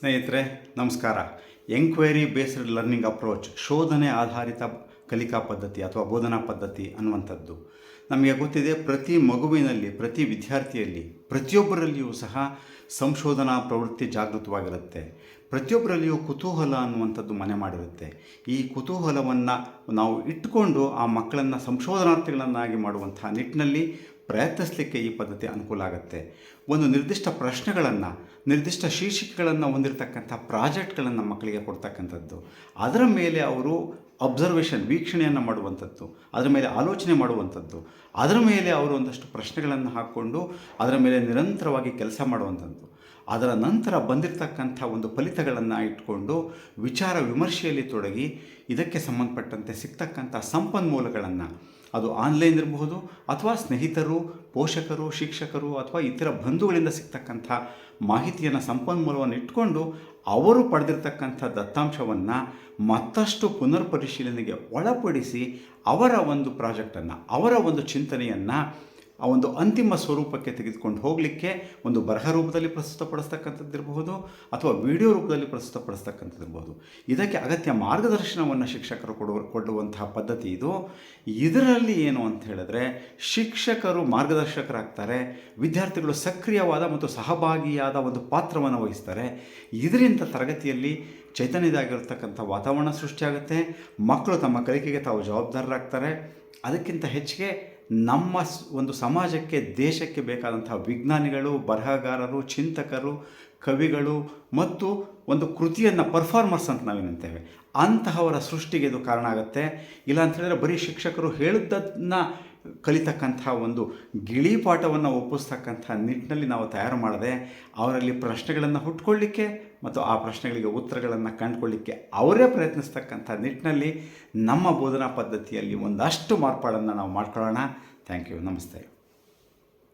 ಸ್ನೇಹಿತರೆ, ನಮಸ್ಕಾರ. Enquiry based learning approach ಶೋಧನೆ ಆಧಾರಿತ ಕಲಿಕಾ ಪದ್ಧತಿ ಅಥವಾ ಬೋಧನಾ ಪದ್ಧತಿ ಅನ್ನುವಂಥದ್ದು. ನಮಗೆ ಗೊತ್ತಿದೆ, ಪ್ರತಿ ಮಗುವಿನಲ್ಲಿ, ಪ್ರತಿ ವಿದ್ಯಾರ್ಥಿಯಲ್ಲಿ, ಪ್ರತಿಯೊಬ್ಬರಲ್ಲಿಯೂ ಸಹ ಸಂಶೋಧನಾ ಪ್ರವೃತ್ತಿ ಜಾಗೃತವಾಗಿರುತ್ತೆ. ಪ್ರತಿಯೊಬ್ಬರಲ್ಲಿಯೂ ಕುತೂಹಲ ಅನ್ನುವಂಥದ್ದು ಮನೆ ಮಾಡಿರುತ್ತೆ. ಈ ಕುತೂಹಲವನ್ನು ನಾವು ಇಟ್ಟುಕೊಂಡು ಆ ಮಕ್ಕಳನ್ನು ಸಂಶೋಧನಾರ್ಥಿಗಳನ್ನಾಗಿ ಮಾಡುವಂತಹ ನಿಟ್ಟಿನಲ್ಲಿ ಪ್ರಯತ್ನಿಸಲಿಕ್ಕೆ ಈ ಪದ್ಧತಿ ಅನುಕೂಲ ಆಗುತ್ತೆ. ಒಂದು ನಿರ್ದಿಷ್ಟ ಪ್ರಶ್ನೆಗಳನ್ನು, ನಿರ್ದಿಷ್ಟ ಶೀರ್ಷಿಕೆಗಳನ್ನು ಹೊಂದಿರತಕ್ಕಂಥ ಪ್ರಾಜೆಕ್ಟ್ಗಳನ್ನು ಮಕ್ಕಳಿಗೆ ಕೊಡ್ತಕ್ಕಂಥದ್ದು. ಅದರ ಮೇಲೆ ಅವರು ಅಬ್ಸರ್ವೇಷನ್ ವೀಕ್ಷಣೆಯನ್ನು ಮಾಡುವಂಥದ್ದು. ಅದರ ಮೇಲೆ ಆಲೋಚನೆ ಮಾಡುವಂಥದ್ದು. ಅದರ ಮೇಲೆ ಅವರು ಒಂದಷ್ಟು ಪ್ರಶ್ನೆಗಳನ್ನು ಹಾಕ್ಕೊಂಡು ಅದರ ಮೇಲೆ ನಿರಂತರವಾಗಿ ಕೆಲಸ ಮಾಡುವಂಥದ್ದು. ಅದರ ನಂತರ ಬಂದಿರತಕ್ಕಂಥ ಒಂದು ಫಲಿತಗಳನ್ನು ಇಟ್ಕೊಂಡು ವಿಚಾರ ವಿಮರ್ಶೆಯಲ್ಲಿ ತೊಡಗಿ ಇದಕ್ಕೆ ಸಂಬಂಧಪಟ್ಟಂತೆ ಸಿಗ್ತಕ್ಕಂಥ ಸಂಪನ್ಮೂಲಗಳನ್ನು, ಅದು ಆನ್ಲೈನ್ ಇರಬಹುದು ಅಥವಾ ಸ್ನೇಹಿತರು, ಪೋಷಕರು, ಶಿಕ್ಷಕರು ಅಥವಾ ಇತರ ಬಂಧುಗಳಿಂದ ಸಿಗ್ತಕ್ಕಂಥ ಮಾಹಿತಿಯನ್ನು, ಸಂಪನ್ಮೂಲವನ್ನು ಇಟ್ಕೊಂಡು ಅವರು ಪಡೆದಿರ್ತಕ್ಕಂಥ ದತ್ತಾಂಶವನ್ನು ಮತ್ತಷ್ಟು ಪುನರ್ ಪರಿಶೀಲನೆಗೆ ಒಳಪಡಿಸಿ ಅವರ ಒಂದು ಪ್ರಾಜೆಕ್ಟನ್ನು, ಅವರ ಒಂದು ಚಿಂತನೆಯನ್ನು ಆ ಒಂದು ಅಂತಿಮ ಸ್ವರೂಪಕ್ಕೆ ತೆಗೆದುಕೊಂಡು ಹೋಗಲಿಕ್ಕೆ ಒಂದು ಬರಹ ರೂಪದಲ್ಲಿ ಪ್ರಸ್ತುತಪಡಿಸ್ತಕ್ಕಂಥದ್ದಿರಬಹುದು ಅಥವಾ ವಿಡಿಯೋ ರೂಪದಲ್ಲಿ ಪ್ರಸ್ತುತಪಡಿಸ್ತಕ್ಕಂಥದ್ದಿರಬಹುದು. ಇದಕ್ಕೆ ಅಗತ್ಯ ಮಾರ್ಗದರ್ಶನವನ್ನು ಶಿಕ್ಷಕರು ಕೊಡುವ, ಕೊಡುವಂತಹ ಪದ್ಧತಿ ಇದು. ಇದರಲ್ಲಿ ಏನು ಅಂತ ಹೇಳಿದ್ರೆ, ಶಿಕ್ಷಕರು ಮಾರ್ಗದರ್ಶಕರಾಗ್ತಾರೆ, ವಿದ್ಯಾರ್ಥಿಗಳು ಸಕ್ರಿಯವಾದ ಮತ್ತು ಸಹಭಾಗಿಯಾದ ಒಂದು ಪಾತ್ರವನ್ನು ವಹಿಸ್ತಾರೆ. ಇದರಿಂದ ತರಗತಿಯಲ್ಲಿ ಚೈತನ್ಯದಾಗಿರ್ತಕ್ಕಂಥ ವಾತಾವರಣ ಸೃಷ್ಟಿಯಾಗುತ್ತೆ. ಮಕ್ಕಳು ತಮ್ಮ ಕಲಿಕೆಗೆ ತಾವು ಜವಾಬ್ದಾರರಾಗ್ತಾರೆ. ಅದಕ್ಕಿಂತ ಹೆಚ್ಚಿಗೆ ನಮ್ಮ ಒಂದು ಸಮಾಜಕ್ಕೆ, ದೇಶಕ್ಕೆ ಬೇಕಾದಂತಹ ವಿಜ್ಞಾನಿಗಳು, ಬರಹಗಾರರು, ಚಿಂತಕರು, ಕವಿಗಳು ಮತ್ತು ಒಂದು ಕೃತಿಯನ್ನು ಪರ್ಫಾರ್ಮರ್ಸ್ ಅಂತ ನಾವೇನಂತೇವೆ ಅಂತಹವರ ಸೃಷ್ಟಿಗೆ ಇದು ಕಾರಣ ಆಗುತ್ತೆ. ಇಲ್ಲ ಅಂತ ಹೇಳಿದ್ರೆ ಬರೀ ಶಿಕ್ಷಕರು ಹೇಳಿದ್ದನ್ನು ಕಲಿತಕ್ಕಂಥ ಒಂದು ಗಿಳಿಪಾಠವನ್ನು ಒಪ್ಪಿಸ್ತಕ್ಕಂಥ ನಿಟ್ಟಿನಲ್ಲಿ ನಾವು ತಯಾರು ಮಾಡದೆ ಅವರಲ್ಲಿ ಪ್ರಶ್ನೆಗಳನ್ನು ಹುಟ್ಕೊಳ್ಳಿಕ್ಕೆ ಮತ್ತು ಆ ಪ್ರಶ್ನೆಗಳಿಗೆ ಉತ್ತರಗಳನ್ನು ಕಂಡುಕೊಳ್ಳಿಕ್ಕೆ ಅವರೇ ಪ್ರಯತ್ನಿಸ್ತಕ್ಕಂಥ ನಿಟ್ಟಿನಲ್ಲಿ ನಮ್ಮ ಬೋಧನಾ ಪದ್ಧತಿಯಲ್ಲಿ ಒಂದಷ್ಟು ಮಾರ್ಪಾಡನ್ನು ನಾವು ಮಾಡ್ಕೊಳ್ಳೋಣ. ಥ್ಯಾಂಕ್ ಯು ನಮಸ್ತೆ.